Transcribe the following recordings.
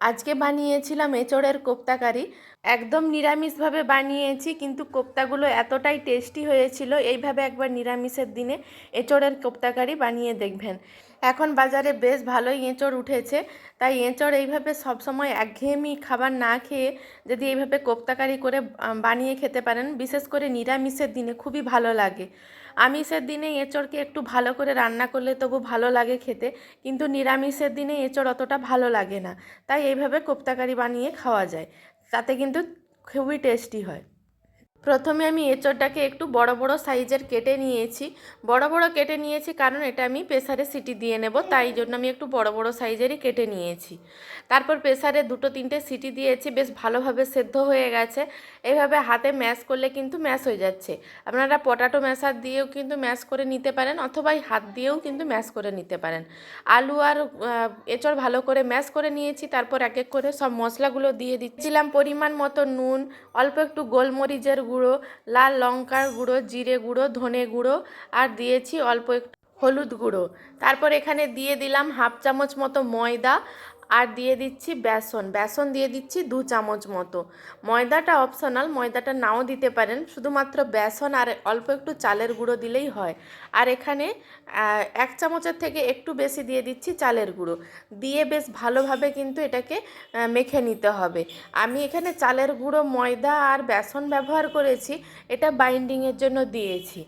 আজকে বানিয়েছিলাম এঁচড়ের কোপ্তাকারি একদম নিরামিষভাবে বানিয়েছি, কিন্তু কোপ্তাগুলো এতটাই টেস্টি হয়েছিল, এইভাবে একবার নিরামিষের দিনে এঁচড়ের কোপ্তাকারি বানিয়ে দেখবেন। এখন বাজারে বেশ ভালোই এঁচড় উঠেছে। তাই এঁচড় এইভাবে সবসময় একঘেয়েমি খাবার না খেয়ে যদি এইভাবে কোপ্তাকারি করে বানিয়ে খেতে পারেন, বিশেষ করে নিরামিষের দিনে খুবই ভালো লাগে। আমিষের দিনে এঁচড়কে একটু ভালো করে রান্না করলে তবু ভালো লাগে খেতে, কিন্তু নিরামিষের দিনে এঁচড় অতটা ভালো লাগে না। তাই এইভাবে কোপ্তাকারি বানিয়ে খাওয়া যায়। তাতে কিন্তু খুবই টেস্টি হয়। প্রথমে আমি এঁচড়টাকে একটু বড় বড় সাইজের কেটে নিয়েছি। বড় বড় কেটে নিয়েছি কারণ এটা আমি প্রেসারে সিটি দিয়ে নেব, তাই জন্য আমি একটু বড় বড় সাইজেরই কেটে নিয়েছি। তারপর প্রেসারে দুটো তিনটে সিটি দিয়েছি, বেশ ভালোভাবে সেদ্ধ হয়ে গেছে। এভাবে হাতে ম্যাশ করলে কিন্তু ম্যাশ হয়ে যাচ্ছে। আপনারা পটাটো ম্যাশার দিয়েও কিন্তু ম্যাশ করে নিতে পারেন, অথবা হাত দিয়েও কিন্তু ম্যাশ করে নিতে পারেন। আলু আর এঁচড় ভালো করে ম্যাশ করে নিয়েছি, তারপর এক এক করে সব মশলাগুলো দিয়ে দিচ্ছিলাম পরিমাণ মতো নুন, অল্প একটু গোলমরিচের গুঁড়ো, লাল লঙ্কার গুঁড়ো, জিরে গুঁড়ো, ধনে গুঁড়ো, আর দিয়েছি অল্প একটু হলুদ গুঁড়ো। তারপর এখানে দিয়ে দিলাম হাফ চামচ মতো ময়দা আর দিয়ে দিচ্ছি বেসন। বেসন দিয়ে দিচ্ছি দু চামচ মতো। ময়দাটা অপশনাল ময়দাটা নাও দিতে পারেন। শুধুমাত্র বেসন আর অল্প একটু চালের গুঁড়ো দিলেই হয়। আর এখানে এক চামচের থেকে একটু বেশি দিয়ে দিচ্ছি চালের গুঁড়ো। দিয়ে বেশ ভালোভাবে কিন্তু এটাকে মেখে নিতে হবে। আমি এখানে চালের গুঁড়ো, ময়দা আর বেসন ব্যবহার করেছি। এটা বাইন্ডিংয়ের জন্য দিয়েছি।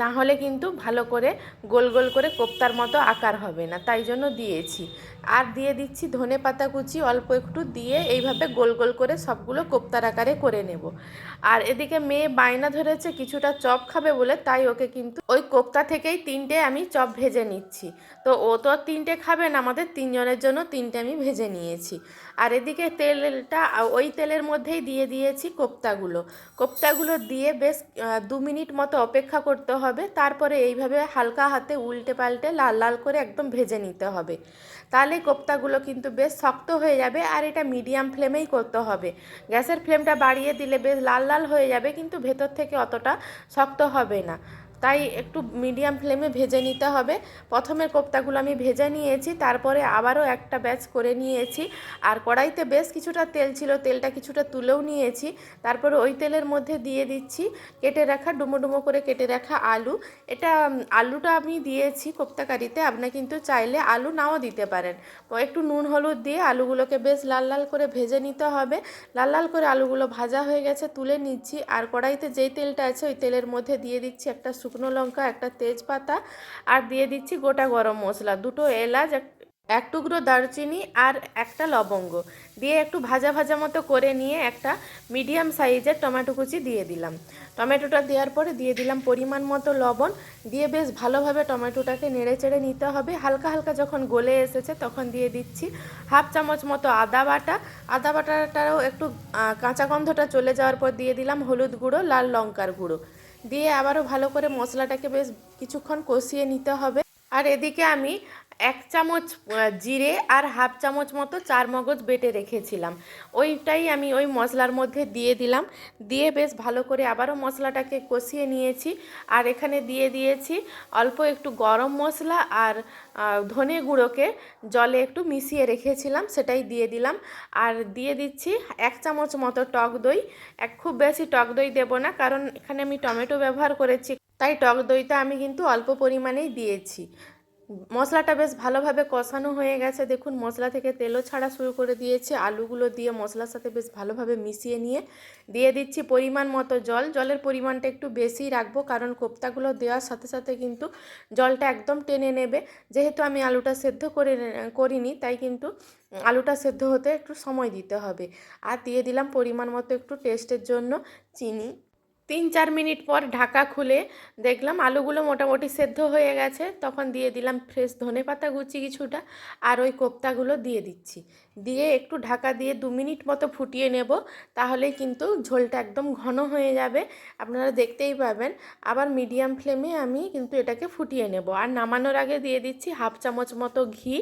না হলে কিন্তু ভালো করে গোল গোল করে কোপ্তার মতো আকার হবে না। তাই জন্য দিয়েছি। আর দিয়ে দিচ্ছি পাতা কুচি অল্প একটু দিয়ে এইভাবে গোল গোল করে সবগুলো কোপ্তার আকারে করে নেব। আর এদিকে মেয়ে বায়না ধরেছে কিছুটা চপ খাবে বলে, তাই ওকে কিন্তু ওই কোপ্তা থেকেই তিনটে আমি চপ ভেজে নিচ্ছি। তো ও তো তিনটে খাবে না, আমাদের তিনজনের জন্য তিনটে আমি ভেজে নিয়েছি। আর এদিকে তেলটা, ওই তেলের মধ্যেই দিয়ে দিয়েছি কোপ্তাগুলো। কোপ্তাগুলো দিয়ে বেশ দু মিনিট মতো অপেক্ষা করতে হবে, তারপরে এইভাবে হালকা হাতে উল্টে পাল্টে লাল লাল করে একদম ভেজে নিতে হবে। তাহলে কোপ্তাগুলো কিন্তু বেশ শক্ত হয়ে যাবে আর এটা মিডিয়াম ফ্লেমেই করতে হবে। গ্যাসের ফ্লেমটা বাড়িয়ে দিলে বেশ লাল লাল হয়ে যাবে, কিন্তু ভেতর থেকে অতটা শক্ত হবে না। তাই একটু মিডিয়াম ফ্লেমে ভেজে নিতে হবে। প্রথমে কোপ্তাগুলো আমি ভেজে নিয়েছি, তারপরে আবারও একটা ব্যাচ করে নিয়েছি। আর কড়াইতে বেশ কিছুটা তেল ছিল, তেলটা কিছুটা তুলেও নিয়েছি। তারপরে ওই তেলের মধ্যে দিয়ে দিচ্ছি, কেটে রাখা ডুমো ডুমো করে কেটে রাখা আলু। এটা, আলুটা আমি দিয়েছি কোপ্তাকারিতে, আপনি কিন্তু চাইলে আলু নাও দিতে পারেন। একটু নুন, হলুদ দিয়ে আলুগুলোকে বেশ লাল লাল করে ভেজে নিতে হবে। লাল লাল করে আলুগুলো ভাজা হয়ে গেছে, তুলে নিচ্ছি। আর কড়াইতে যেই তেলটা আছে, ওই তেলের মধ্যে দিয়ে দিচ্ছি একটা শুকনো লঙ্কা, একটা তেজপাতা, আর দিয়ে দিচ্ছি গোটা গরম মশলা। দুটো এলাচ, এক- টুকরো দারচিনি আর একটা লবঙ্গ। দিয়ে একটু ভাজা ভাজা মতো করে নিয়ে একটা মিডিয়াম সাইজের টমেটো কুচি দিয়ে দিলাম। টমেটোটা দেওয়ার পরে দিয়ে দিলাম পরিমাণ মতো লবণ। দিয়ে বেশ ভালোভাবে টমেটোটাকে নেড়ে চেড়ে নিতে হবে। হালকা হালকা যখন গলে এসেছে তখন দিয়ে দিচ্ছি হাফ চামচ মতো আদা বাটা। আদা বাটাটাও একটু কাঁচা গন্ধটা চলে যাওয়ার পর দিয়ে দিলাম হলুদ গুঁড়ো, লাল লঙ্কার গুঁড়ো। দিয়ে আবারও ভালো করে মশলাটাকে বেশ কিছুক্ষণ কষিয়ে নিতে হবে। আর এদিকে আমি এক চামচ জিরে আর হাফ চামচ মতো চার মগজ বেটে রেখেছিলাম। ওইটাই আমি ওই মশলার মধ্যে দিয়ে দিলাম। দিয়ে বেশ ভালো করে আবারও মশলাটাকে কষিয়ে নিয়েছি। আর এখানে দিয়ে দিয়েছি অল্প একটু গরম মশলা আর ধনে গুঁড়োকে জলে একটু মিশিয়ে রেখেছিলাম, সেটাই দিয়ে দিলাম। আর দিয়ে দিচ্ছি এক চামচ মতো টক দই। এক খুব বেশি টক দই দেবো না, কারণ এখানে আমি টমেটো ব্যবহার করেছি। তাই টক দইটা আমি কিন্তু অল্প পরিমাণেই দিয়েছি। মশলাটা বেশ ভালোভাবে কষানো হয়ে গেছে। দেখুন, মশলা থেকে তেলও ছাড়া শুরু করে দিয়েছে। আলুগুলো দিয়ে মশলার সাথে বেশ ভালোভাবে মিশিয়ে নিয়ে দিয়ে দিচ্ছি পরিমাণ মতো জল। জলের পরিমাণটা একটু বেশিই রাখব কারণ কোপ্তাগুলো দেওয়ার সাথে সাথে কিন্তু জলটা একদম টেনে নেবে। যেহেতু আমি আলুটা সেদ্ধ করে করিনি, তাই কিন্তু আলুটা সেদ্ধ হতে একটু সময় দিতে হবে। আর দিয়ে দিলাম পরিমাণ মতো একটু টেস্টের জন্য চিনি। তিন চার মিনিট পর ঢাকা খুলে দেখলাম আলুগুলো মোটামুটি সেদ্ধ হয়ে গেছে। তখন দিয়ে দিলাম ফ্রেশ ধনে পাতা কুচি কিছুটা আর ওই কোপ্তাগুলো দিয়ে দিচ্ছি। দিয়ে একটু ঢাকা দিয়ে দু মিনিট মতো ফুটিয়ে নেব, তাহলেই কিন্তু ঝোলটা একদম ঘন হয়ে যাবে। আপনারা দেখতেই পাবেন, আবার মিডিয়াম ফ্লেমে আমি কিন্তু এটাকে ফুটিয়ে নেব। আর নামানোর আগে দিয়ে দিচ্ছি হাফ চামচ মতো ঘি।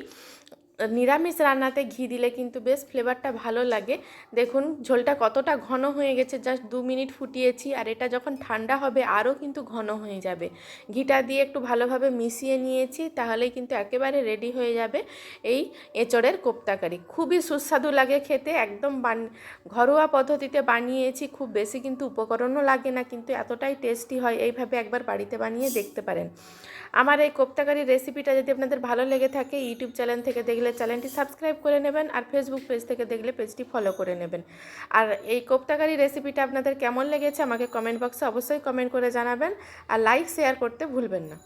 নিরামিষ রান্নাতে ঘি দিলে কিন্তু বেশ ফ্লেভারটা ভালো লাগে। দেখুন, ঝোলটা কতটা ঘন হয়ে গেছে জাস্ট দু মিনিট ফুটিয়েছি, আর এটা যখন ঠান্ডা হবে, আরও কিন্তু ঘন হয়ে যাবে। ঘিটা দিয়ে একটু ভালোভাবে মিশিয়ে নিয়েছি, তাহলেই কিন্তু একেবারে রেডি হয়ে যাবে এই এঁচড়ের কোপ্তাকারি। খুবই সুস্বাদু লাগে খেতে, একদম বান, ঘরোয়া পদ্ধতিতে বানিয়েছি, খুব বেশি কিন্তু উপকরণও লাগে না, কিন্তু এতটাই টেস্টি হয়, এইভাবে একবার বাড়িতে বানিয়ে দেখতে পারেন। আমার এই কোপ্তাকারির রেসিপিটা যদি আপনাদের ভালো লেগে থাকে, ইউটিউব চ্যানেল থেকে দেখলে চ্যানেলটি সাবস্ক্রাইব করে নেবেন আর ফেসবুক পেজ থেকে দেখলে পেজটি ফলো করে নেবেন। আর এই কোপ্তাকারী রেসিপিটা আপনাদের কেমন লেগেছে আমাকে কমেন্ট বক্সে অবশ্যই কমেন্ট করে জানাবেন। আর লাইক শেয়ার করতে ভুলবেন না।